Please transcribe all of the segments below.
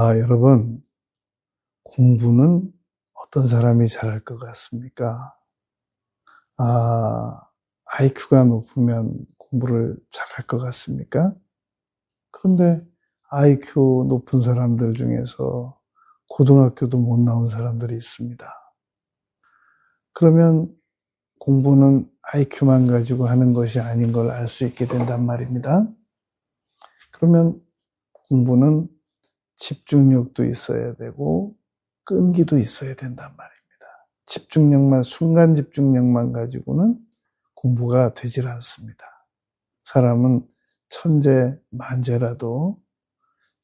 아, 여러분, 공부는 어떤 사람이 잘할 것 같습니까? 아, IQ가 높으면 공부를 잘할 것 같습니까? 그런데 IQ 높은 사람들 중에서 고등학교도 못 나온 사람들이 있습니다. 그러면 공부는 IQ만 가지고 하는 것이 아닌 걸 알 수 있게 된단 말입니다. 그러면 공부는 집중력도 있어야 되고 끈기도 있어야 된단 말입니다. 집중력만, 순간 집중력만 가지고는 공부가 되질 않습니다. 사람은 천재, 만재라도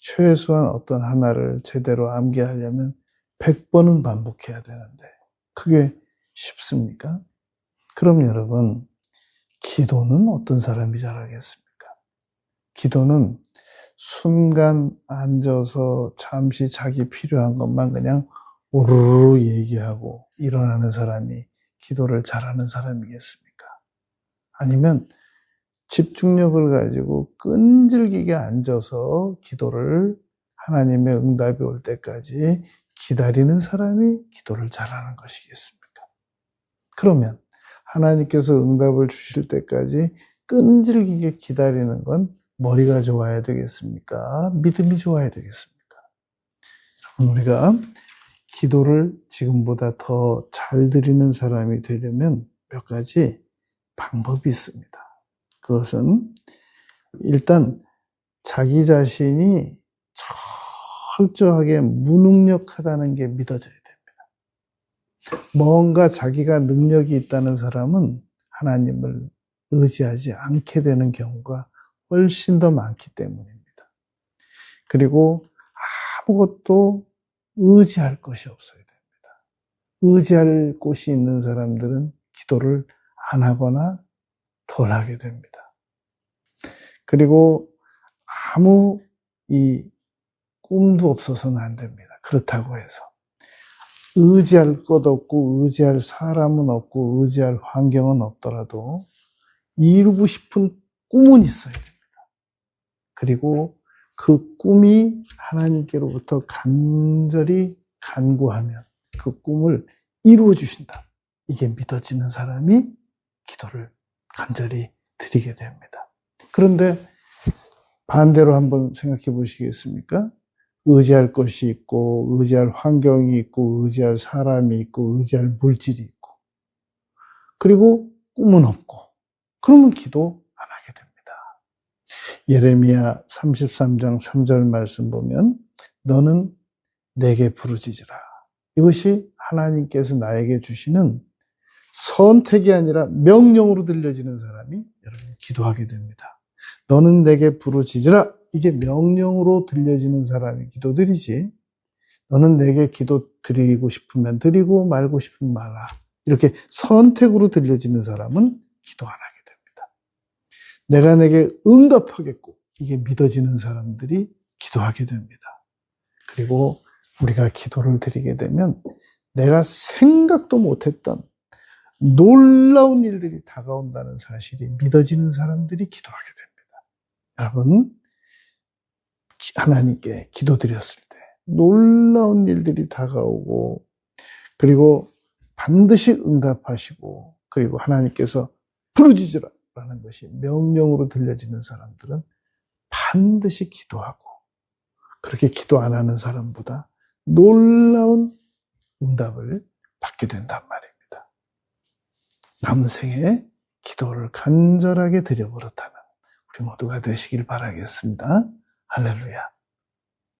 최소한 어떤 하나를 제대로 암기하려면 100번은 반복해야 되는데 그게 쉽습니까? 그럼 여러분, 기도는 어떤 사람이 잘하겠습니까? 기도는 순간 앉아서 잠시 자기 필요한 것만 그냥 오르르 얘기하고 일어나는 사람이 기도를 잘하는 사람이겠습니까? 아니면 집중력을 가지고 끈질기게 앉아서 기도를 하나님의 응답이 올 때까지 기다리는 사람이 기도를 잘하는 것이겠습니까? 그러면 하나님께서 응답을 주실 때까지 끈질기게 기다리는 건 머리가 좋아야 되겠습니까? 믿음이 좋아야 되겠습니까? 우리가 기도를 지금보다 더 잘 드리는 사람이 되려면 몇 가지 방법이 있습니다. 그것은 일단 자기 자신이 철저하게 무능력하다는 게 믿어져야 됩니다. 뭔가 자기가 능력이 있다는 사람은 하나님을 의지하지 않게 되는 경우가 훨씬 더 많기 때문입니다. 그리고 아무것도 의지할 것이 없어야 됩니다. 의지할 곳이 있는 사람들은 기도를 안 하거나 덜 하게 됩니다. 그리고 아무 이 꿈도 없어서는 안 됩니다. 그렇다고 해서. 의지할 것 없고, 의지할 사람은 없고, 의지할 환경은 없더라도, 이루고 싶은 꿈은 있어야 됩니다. 그리고 그 꿈이 하나님께로부터 간절히 간구하면 그 꿈을 이루어 주신다. 이게 믿어지는 사람이 기도를 간절히 드리게 됩니다. 그런데 반대로 한번 생각해 보시겠습니까? 의지할 것이 있고, 의지할 환경이 있고, 의지할 사람이 있고, 의지할 물질이 있고, 그리고 꿈은 없고, 그러면 기도. 예레미야 33장 3절 말씀 보면, 너는 내게 부르짖으라. 이것이 하나님께서 나에게 주시는 선택이 아니라 명령으로 들려지는 사람이 여러분 기도하게 됩니다. 너는 내게 부르짖으라. 이게 명령으로 들려지는 사람이 기도드리지. 너는 내게 기도 드리고 싶으면 드리고 말고 싶으면 말라. 이렇게 선택으로 들려지는 사람은 기도 안 하게. 내가 내게 응답하겠고 이게 믿어지는 사람들이 기도하게 됩니다. 그리고 우리가 기도를 드리게 되면 내가 생각도 못했던 놀라운 일들이 다가온다는 사실이 믿어지는 사람들이 기도하게 됩니다. 여러분, 하나님께 기도드렸을 때 놀라운 일들이 다가오고 그리고 반드시 응답하시고 그리고 하나님께서 부르짖으라 라는 것이 명령으로 들려지는 사람들은 반드시 기도하고 그렇게 기도 안 하는 사람보다 놀라운 응답을 받게 된단 말입니다. 남은 생에 기도를 간절하게 드려버렸다는 우리 모두가 되시길 바라겠습니다. 할렐루야.